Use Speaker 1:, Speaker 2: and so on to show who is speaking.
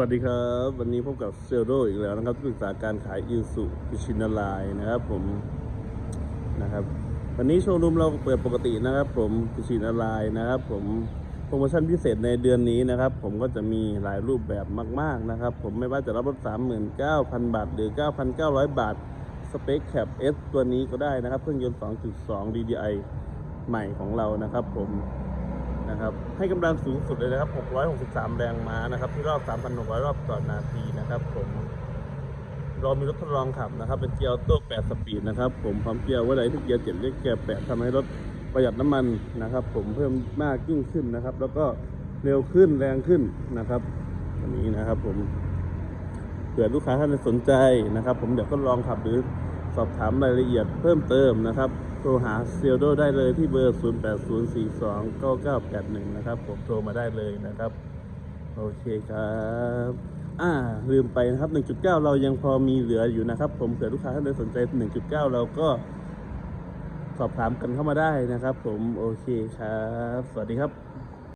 Speaker 1: วัสดีครับ วันนี้พบกับเซลโดอีกแล้วนะครับที่ปรึกษาการขายอิสุพิชินาลายนะครับ ผมนะครับ วันนี้โชว์รูมเราเปิดปกตินะครับ ผมพิชินาลายนะครับ ผมโปรโมชั่นพิเศษในเดือนนี้นะครับ ผมก็จะมีหลายรูปแบบมาก ๆนะครับ ผมไม่ว่าจะรับรถ39,000 บาท หรือ 9,900 บาทสเปคแคป S ตัวนี้ก็ได้นะครับ เครื่องยนต์ 2.2 DDI ใหม่ของเรานะครับ ผม นะครับ ให้กำลังสูงสุดเลยนะครับ 663 แรงม้านะครับ ที่รอบ 3,600 รอบต่อนาทีนะครับ ผมเรามีรถทดลองขับนะครับ เป็นเกียร์ออโต้8สปีดนะครับ ผมพร้อมเกียร์ไว้ไหนที่เกียร์7เรียกเกียร์8ทำให้รถประหยัดน้ำมันนะครับ ผมเพิ่มมากยิ่งขึ้นนะครับ แล้วก็เร็วขึ้นแรงขึ้นนะครับอันนี้นะครับ ผมเผื่อลูกค้าท่านสนใจนะครับ ผมเดี๋ยวก็ลองขับหรือ สอบถามรายละเอียดเพิ่มเติมนะครับ โทรหาเซลโดได้เลยที่เบอร์ 0804299981 นะครับผมโทรมาได้เลยนะครับ โอเคครับอ่าลืมไปนะครับ 1.9 เรายังพอมีเหลืออยู่นะครับ ผมเผื่อลูกค้าท่านใดสนใจ 1.9 เราก็สอบถามกันเข้ามาได้นะครับ ผมโอเคครับ สวัสดีครับ